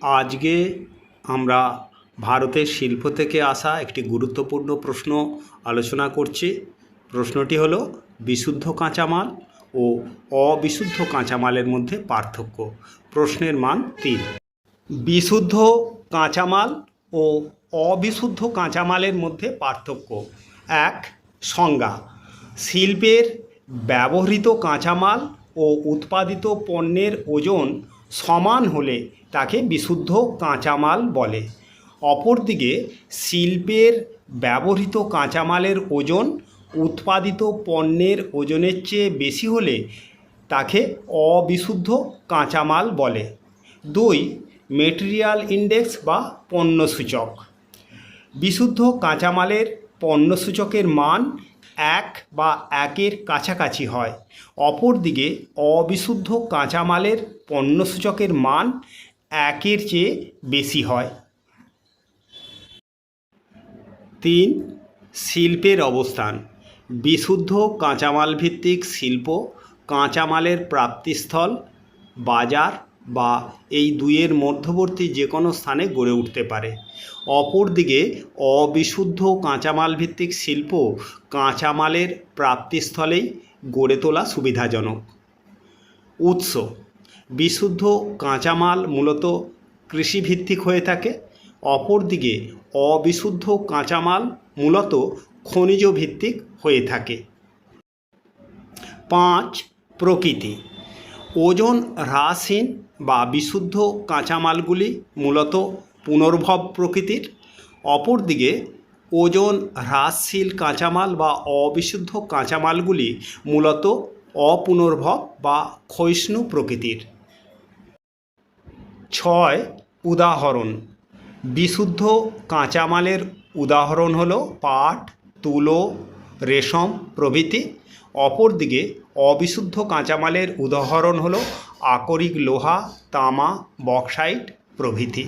আজকে আমরা ভারতের শিল্প থেকে আসা একটি গুরুত্বপূর্ণ প্রশ্ন আলোচনা করছি। প্রশ্নটি হলো, বিশুদ্ধ কাঁচামাল ও অবিশুদ্ধ কাঁচামালের মধ্যে পার্থক্য। প্রশ্নের মান তিন। বিশুদ্ধ কাঁচামাল ও অবিশুদ্ধ কাঁচামালের মধ্যে পার্থক্য। এক, সংজ্ঞা। শিল্পের ব্যবহৃত কাঁচামাল ও উৎপাদিত পণ্যের ওজন সমান হলে তাকে বিশুদ্ধ কাঁচামাল বলে। অপরদিকে, শিল্পের ব্যবহৃত কাঁচামালের ওজন উৎপাদিত পণ্যের ওজনের চেয়ে বেশি হলে তাকে অবিশুদ্ধ কাঁচামাল বলে। দুই, মেটেরিয়াল ইন্ডেক্স বা পণ্যসূচক। বিশুদ্ধ কাঁচামালের পণ্যসূচকের মান এক বা একের কাছাকাছি হয়। অপরদিকে অবিশুদ্ধ কাঁচামালের পণ্যসূচকের মান একের চেয়ে বেশি হয়। তিন, শিল্পের অবস্থান। বিশুদ্ধ কাঁচামাল ভিত্তিক শিল্প কাঁচামালের প্রাপ্তিস্থল, বাজার বা এই দুইয়ের মধ্যবর্তী যে কোনো স্থানে গড়ে উঠতে পারে। অপরদিকে অবিশুদ্ধ কাঁচামাল ভিত্তিক শিল্প কাঁচামালের প্রাপ্তিস্থলেই গড়ে তোলা সুবিধাজনক। উৎস, বিশুদ্ধ কাঁচামাল মূলত কৃষিভিত্তিক হয়ে থাকে। অপরদিকে অবিশুদ্ধ কাঁচামাল মূলত খনিজ ভিত্তিক হয়ে থাকে। পাঁচ, প্রকৃতি। ওজন হ্রাসহীন বা বিশুদ্ধ কাঁচামালগুলি মূলত পুনর্ভব প্রকৃতির। অপরদিকে, ওজন হ্রাসশীল কাঁচামাল বা অবিশুদ্ধ কাঁচামালগুলি মূলত অপুনর্ভব বা ক্ষয়িষ্ণু প্রকৃতির। ছয়, উদাহরণ। বিশুদ্ধ কাঁচামালের উদাহরণ হলো পাট, তুলো রেশম প্রভৃতি। অপরদিকে অবিশুদ্ধ কাঁচামালের উদাহরণ হল আকরিক লোহা তামা বক্সাইট প্রভৃতি।